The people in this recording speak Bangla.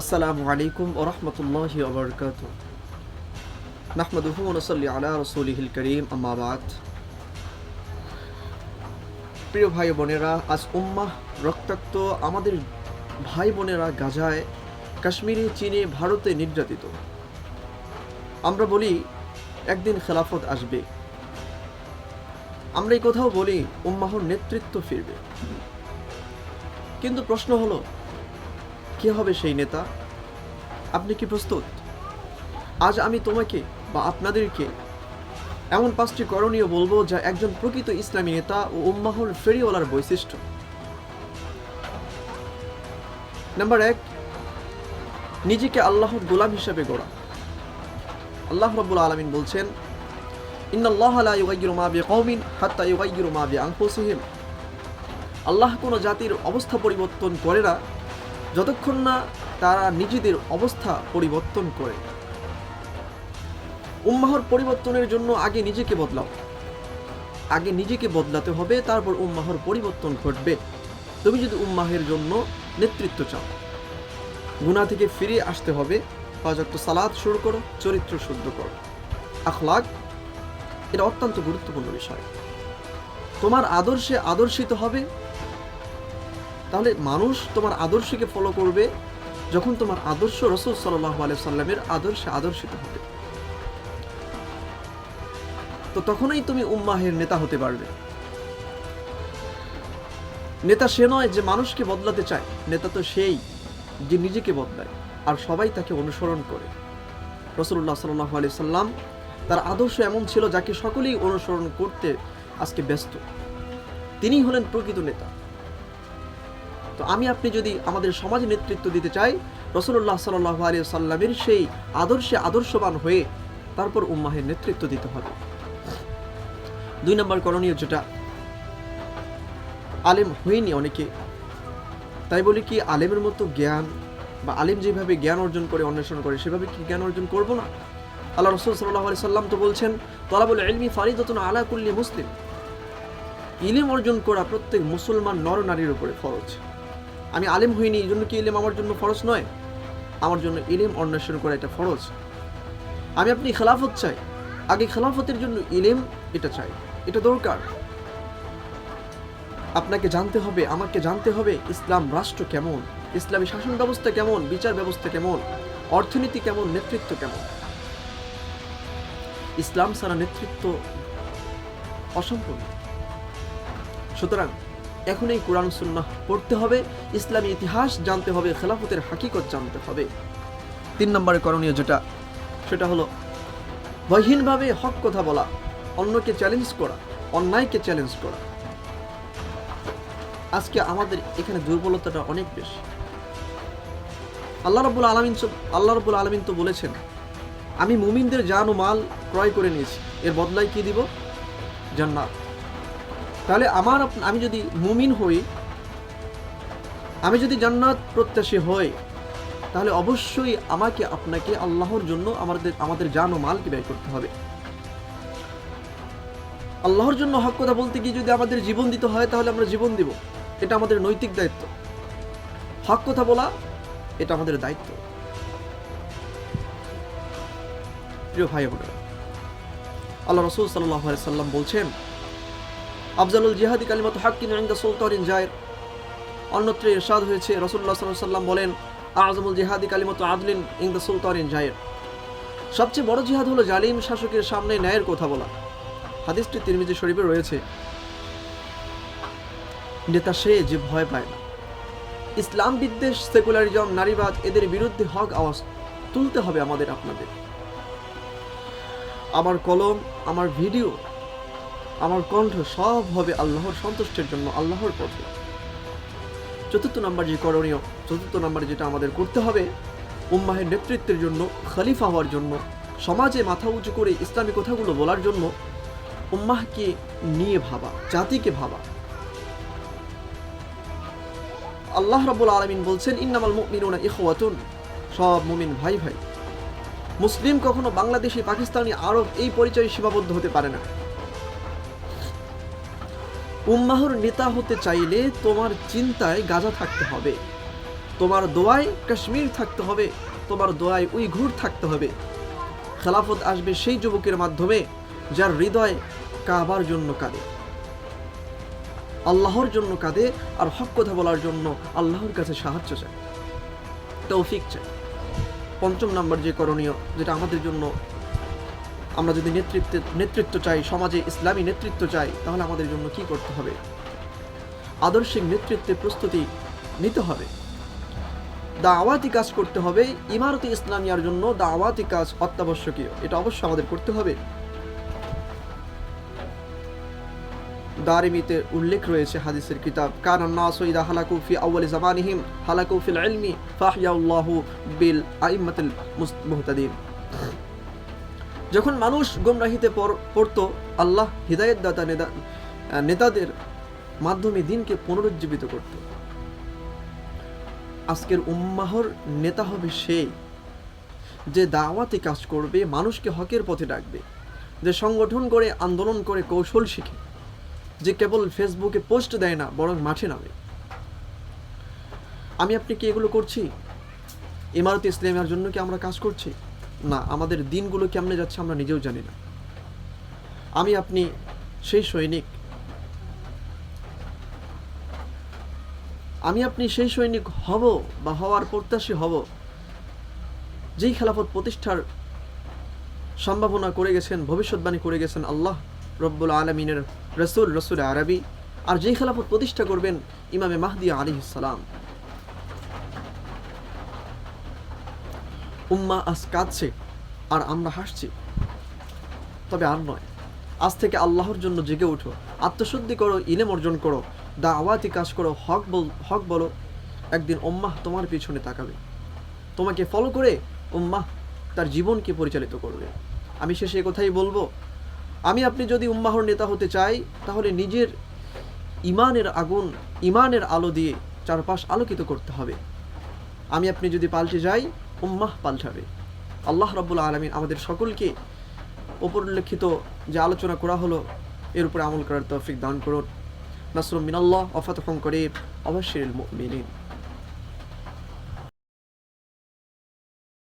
আসসালামু আলাইকুম ওরহমতুল্লাহি ওবরকাত নাহমাদুহু নসল্লি আলা রসুলিহিল করিম আম্মাবাদ প্রিয় ভাই বোনেরা, আজ উম্মাহ রক্তাক্ত আমাদের ভাই বোনেরা গাজায়, কাশ্মীরে, চীনে, ভারতে নির্যাতিত। আমরা বলি, একদিন খেলাফত আসবে। আমরা এই কথাও বলি, উম্মাহর নেতৃত্ব ফিরবে। কিন্তু প্রশ্ন হলো কে হবে সেই নেতা? আপনি কি প্রস্তুত? আজ আমি তোমাকে বা আপনাদেরকে এমন পাঁচটি করণীয় বলব যা একজন প্রকৃত ইসলামী নেতা ও উম্মাহর ফেরিওয়ালার বৈশিষ্ট্য। নাম্বার এক, নিজেকে আল্লাহর গোলাম হিসাবে গড়া। আল্লাহ রব্বুল আলমিন বলছেন আল্লাহ কোনো জাতির অবস্থা পরিবর্তন করে না যতক্ষণ না তারা নিজেদের অবস্থা পরিবর্তন করে। উম্মাহর পরিবর্তনের জন্য আগে নিজেকে বদলাও। আগে নিজেকে বদলাতে হবে, তারপর উম্মাহর পরিবর্তন ঘটবে। তুমি যদি উম্মাহের জন্য নেতৃত্ব চাও গুণা থেকে ফিরে আসতে হবে। পাঁচক্ত সালাদ শুরু করো, চরিত্র শুদ্ধ করো। আখলাগ এটা অত্যন্ত গুরুত্বপূর্ণ বিষয়। তোমার আদর্শে আদর্শিত হবে তাহলে মানুষ তোমার আদর্শকে ফলো করবে যখন তোমার আদর্শ রসুল সাল্লাহ সাল্লামের আদর্শে আদর্শিত হবে। তো তখনই তুমি উম্মাহের নেতা হতে পারবে। নেতা সে নয় যে মানুষকে বদলাতে চায়, নেতা তো সেই যে নিজেকে বদলায় আর সবাই তাকে অনুসরণ করে। রসুল্লাহ সাল্লাহ আলি সাল্লাম তার আদর্শ এমন ছিল যাকে সকলেই অনুসরণ করতে আজকে ব্যস্ত। তিনি হলেন প্রকৃত নেতা। তো আমি আপনি যদি আমাদের সমাজে নেতৃত্ব দিতে চাই রসুল্লাহ সাল্লাহ আলী সাল্লামের সেই আদর্শে আদর্শবান হয়ে তারপর উম্মাহের নেতৃত্ব দিতে হবে। দুই নম্বর করণীয় যেটা, আলেম হয়নি অনেকে। তাই বলি কি, আলেমের মতো জ্ঞান বা আলেম যেভাবে জ্ঞান অর্জন করে, অন্বেষণ করে, সেভাবে কি জ্ঞান অর্জন করব না? আল্লাহ রসুল সাল্লাহ আলি সাল্লাম তো বলছেন, তলাবুল এলমি ফারিদতুন আলা কুল্লি মুসলিম। ইলিম অর্জন করা প্রত্যেক মুসলমান নর নারীর উপরে ফরজ। আমি আলেম হইনি, এই জন্য কি এলেম আমার জন্য ফরজ নয়? আমার জন্য ইলেম অন্বেষণ করা এটা ফরজ। আমি আপনি খেলাফত চাই। আগে খেলাফতের জন্য ইলেম এটা চাই। এটা দরকার। আপনাকে জানতে হবে, আমাকে জানতে হবে ইসলাম রাষ্ট্র কেমন? ইসলামী শাসন ব্যবস্থা কেমন? বিচার ব্যবস্থা কেমন? অর্থনীতি কেমন? নেতৃত্ব কেমন? ইসলাম ছাড়া নেতৃত্ব অসম্পূর্ণ। সুতরাং এখন এই কোরআন সুন্নাহ পড়তে হবে, ইসলামী ইতিহাস জানতে হবে, খেলাফতের হাকিকত জানতে হবে। তিন নম্বরে করণীয় যেটা, সেটা হলো বহীনভাবে হক কথা বলা, অন্যকে চ্যালেঞ্জ করা, অন্যায়কে চ্যালেঞ্জ করা। আজকে আমাদের এখানে দুর্বলতাটা অনেক বেশি। আল্লাহ রব্বুল আলমিন আল্লাহ রব্বুল আলমিন তো বলেছেন, আমি মুমিনদের জান ও মাল ক্রয় করে নিয়েছি, এর বদলায় কি দিব? জান্নাত। তাহলে আমার আমি যদি মুমিন হই, আমি যদি জান্নাত প্রত্যাশী হই, তাহলে অবশ্যই আমাকে আপনাকে আল্লাহর জন্য আমাদের আমাদের জান ও মালকে ব্যয় করতে হবে। আল্লাহর জন্য হক কথা বলতে গিয়ে যদি আমাদের জীবন দিতে হয়, তাহলে আমরা জীবন দিব। এটা আমাদের নৈতিক দায়িত্ব। হক কথা বলা, এটা আমাদের দায়িত্ব। প্রিয় ভাই বোনেরা, আল্লাহ রসুল সাল্লাহ সাল্লাম বলছেন আফজালুল জিহাদি কালিমাত হাক্কিন ইনদা সুলতানিন জায়ের। অন্যত্র ইরশাদ হয়েছে আলাইহি সাল্লাম বলেন আযমুল জিহাদি কালিমাত আদলিন ইনদা সুলতানিন জায়ের। সবচেয়ে বড় জিহাদ হলো জালিম শাসকের সামনে ন্যায়ের কথা বলা। হাদিসটি তিরমিজি শরীফে রয়েছে। নেতা সে যে ভয় পায় না। ইসলাম বিদ্বেষ, সেকুলারিজম, নারীবাদ, এদের বিরুদ্ধে হক আওয়াজ তুলতে হবে আমাদের আপনাদের। আমার কলম, আমার ভিডিও আমার কণ্ঠ সব হবে আল্লাহর সন্তুষ্টের জন্য আল্লাহর পথে। চতুর্থ নাম্বার যে করণীয়, চতুর্থ নাম্বার যেটা আমাদের করতে হবে, উম্মাহের নেতৃত্বের জন্য, খলিফা হওয়ার জন্য, সমাজে মাথা উঁচু করে ইসলামী কথাগুলো বলার জন্য উম্মাহকে নিয়ে ভাবা, জাতিকে ভাবা। আল্লাহ রাব্বুল আলামিন বলছেন, ইন্নামাল মুমিনুনা ইখওয়াতুন। সব মুমিন ভাই ভাই। মুসলিম কখনো বাংলাদেশি, পাকিস্তানি, আরব এই পরিচয়ে সীমাবদ্ধ হতে পারে না। উম্মাহর নেতা হতে চাইলে তোমার চিন্তায় গাজা থাকতে হবে। তোমার দোয়ায় কাশ্মীর থাকতে হবে, তোমার দোয়ায় উইঘুর থাকতে হবে। খেলাফত আসবে সেই যুবকের মাধ্যমে, যার হৃদয় কাবার জন্য কাঁদে। আল্লাহর জন্য কাঁদে আর হক কথা বলার জন্য আল্লাহর কাছে সাহায্য চায়। তৌফিক চায়। পঞ্চম নাম্বার যে করণীয়, যেটা আমাদের জন্য আমরা যদি নেতৃত্বে, নেতৃত্ব চাই, সমাজে ইসলামী নেতৃত্ব চাই, তাহলে আমাদের জন্য কি করতে হবে? আদর্শিক নেতৃত্বে প্রস্তুতি নিতে হবে। দা দাওয়াতি কাজ করতে হবে, ইমারতি ইসলামিয়ার জন্য দা দাওয়াতি কাজ অত্যাবশ্যকীয়। এটা অবশ্যই আমাদের করতে হবে। দারিমিতে উল্লেখ রয়েছে হাদিসের কিতাব কারণ নাস ইদা হালাকু ফি আউয়ালি জামানিহিম, হালাকু ফিল ইলমি ফাহইয়াল্লাহু বিল আইম্মাতিল মুহতাদিন। যখন মানুষ গোমরাহিতে পড়তো, আল্লাহ হিদায়ত দাতা নেতা নেতাদের মাধ্যমে দিনকে পুনরুজ্জীবিত করত। আজকের উম্মাহর নেতা হবে সেই যে দাওয়াতে কাজ করবে, মানুষকে হকের পথে ডাকবে, যে সংগঠন করে, আন্দোলন করে, কৌশল শিখে, যে কেবল ফেসবুকে পোস্ট দেয় না, বরং মাঠে নামে। আমি আপনি কি এগুলো করছি? ইমারত ইসলামের জন্য কি আমরা কাজ করছি? না, আমাদের দিনগুলো কেমনে যাচ্ছে আমরা নিজেও জানি না। আমি, আপনি, সেই সৈনিক। আমি, আপনি, সেই সৈনিক হব বা হওয়ার প্রত্যাশী হব, যেই খেলাফত প্রতিষ্ঠার সম্ভাবনা করে গেছেন, ভবিষ্যৎবাণী করে গেছেন আল্লাহ রব্বুল আলমিনের রসুল রসুল আরবি। আর যেই খেলাফত প্রতিষ্ঠা করবেন ইমামে মাহদি আলী সালাম। উম্মা আজ কাঁদছে আর আমরা হাসছি। তবে আর নয়, আজ থেকে আল্লাহর জন্য জেগে ওঠো আত্মশুদ্ধি করো, ইলেম অর্জন করো, দাওয়াতি কাজ করো, হক বল, হক বলো, একদিন উম্মাহ তোমার পিছনে তাকাবে। তোমাকে ফলো করে উম্মাহ তার জীবনকে পরিচালিত করবে। আমি শেষে কথাই বলব, আমি আপনি যদি উম্মাহর নেতা হতে চাই, তাহলে নিজের ইমানের আগুন, ইমানের আলো দিয়ে চারপাশ আলোকিত করতে হবে। আমি আপনি যদি পাল্টে যাই উম্মাহ পাল্টাবে আল্লাহ রব্বুল আলমিন আমাদের সকলকে ওপর উল্লেখিত যে আলোচনা করা হলো, এর উপরে আমল করার তৌফিক দান করুন। নাসরুম মিনাল্লাহ অফাত করিব অবশ্যই মুমিনিন